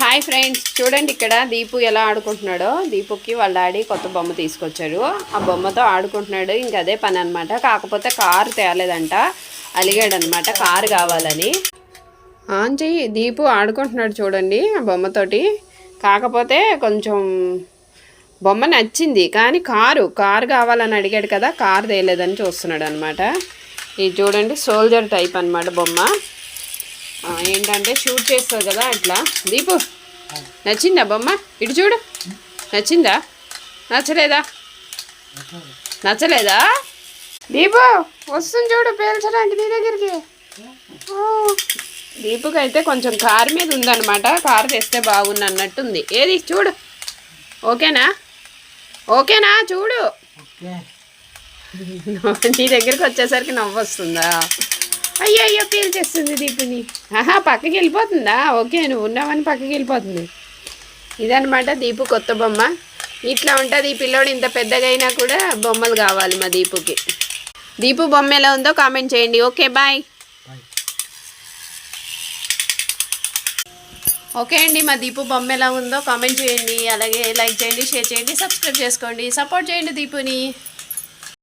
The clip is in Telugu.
హాయ్ ఫ్రెండ్స్ చూడండి ఇక్కడ దీపు ఎలా ఆడుకుంటున్నాడో. దీపుకి వాళ్ళ డాడీ కొత్త బొమ్మ తీసుకొచ్చారు. ఆ బొమ్మతో ఆడుకుంటున్నాడు. ఇంక అదే పని అనమాట కాకపోతే కారు తేలేదంట. అలిగాడనమాట కారు కావాలని. ఆంజీ దీపు ఆడుకుంటున్నాడు చూడండి ఆ బొమ్మతోటి. కాకపోతే కొంచెం బొమ్మ నచ్చింది. కానీ కారు కారు కావాలని అడిగాడు కదా కారు తేలేదని చూస్తున్నాడు అనమాట ఇది చూడండి సోల్జర్ టైప్ అన్నమాట బొమ్మ. ఏంటంటే షూట్ చేస్తుంది కదా అట్లా. దీపు నచ్చిందా బొమ్మ? ఇటు చూడు. నచ్చిందా? నచ్చలేదా? నచ్చలేదా? దీపు వస్తుంది చూడు పేల్చడానికి నీ దగ్గరికి. దీపుకి అయితే కొంచెం కారు మీద ఉందన్నమాట. కారు తెస్తే బాగుంది అన్నట్టుంది. ఏది? చూడు. ఓకేనా? ఓకేనా? చూడు. నీ దగ్గరికి వచ్చేసరికి నవ్వు వస్తుందా అయ్యో అయ్యో పీల్చేస్తుంది దీపుని. ఆహా పక్కకి వెళ్ళిపోతుందా? ఓకే నువ్వు ఉన్నావని పక్కకి వెళ్ళిపోతుంది. ఇదనమాట దీపు కొత్త బొమ్మ. ఇట్లా ఉంటుంది ఈ పిల్లోడు ఇంత పెద్దగా అయినా కూడా బొమ్మలు కావాలి మా దీపుకి. దీపు బొమ్మ ఎలా ఉందో కామెంట్ చేయండి. ఓకే బాయ్ ఓకే అండి మా దీపు బొమ్మ ఎలా ఉందో కామెంట్ చేయండి. అలాగే లైక్ చేయండి షేర్ చేయండి సబ్స్క్రైబ్ చేసుకోండి. సపోర్ట్ చేయండి దీపుని.